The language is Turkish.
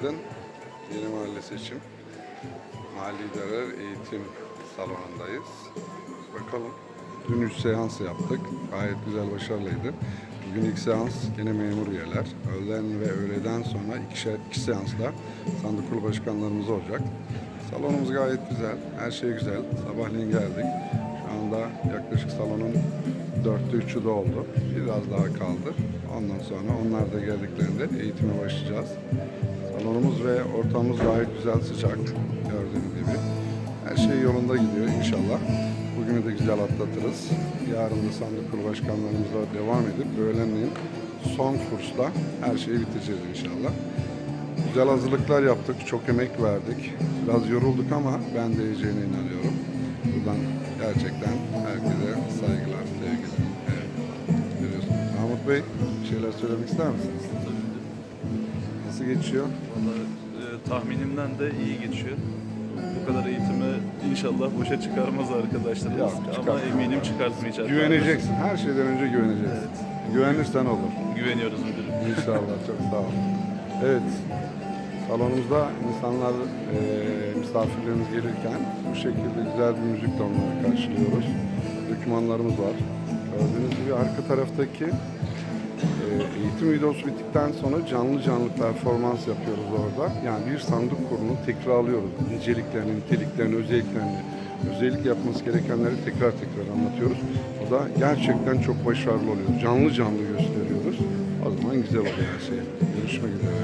Günaydın. Yeni mahalle seçim. Mahalli İdareler Eğitim Salonu'ndayız. Bakalım. Dün 3 seans yaptık. Gayet güzel, başarılıydı. Bugün ilk seans yine memur üyeler. Öğlen ve öğleden sonra ikişer, iki seansla sandık kurulu başkanlarımız olacak. Salonumuz gayet güzel. Her şey güzel. Sabahleyin geldik. Yaklaşık salonun dörtte üçü doldu. Biraz daha kaldı. Ondan sonra onlar da geldiklerinde eğitime başlayacağız. Salonumuz ve ortamımız gayet güzel, sıcak. Gördüğünüz gibi. Her şey yolunda gidiyor inşallah. Bugünü de güzel atlatırız. Yarın da sandık kurulu başkanlarımızla devam edip öğlenleyin son kursla her şeyi bitireceğiz inşallah. Güzel hazırlıklar yaptık, çok emek verdik. Biraz yorulduk ama ben değeceğine inanıyorum. Buradan gerçekten herkese saygılar, sevgiler. Evet. Görüyorsunuz. Mahmut Bey, bir şeyler söylemek ister misiniz? Nasıl geçiyor? Vallahi e, tahminimden de iyi geçiyor. Bu kadar eğitimi inşallah boşa çıkarmaz arkadaşlarımız Yok, ama çıkartmaz. eminim çıkartmayacak. Güveneceksin. Her şeyden önce güveneceksin. Güvenirsen olur. Güveniyoruz müdürüm. İnşallah. Çok sağ olun. Evet. Salonumuzda insanlar, e, misafirlerimiz gelirken bu şekilde güzel bir müzikle onları karşılıyoruz. Dokümanlarımız var. Gördüğünüz gibi arka taraftaki e, eğitim videosu bittikten sonra canlı canlı performans yapıyoruz orada. Yani bir sandık kurulunu tekrarlıyoruz. Niceliklerini, niteliklerini, özelliklerini, özellik yapması gerekenleri tekrar tekrar anlatıyoruz. O da gerçekten çok başarılı oluyor. Canlı canlı gösteriyoruz. O zaman güzel oluyor her şey. Görüşmek üzere.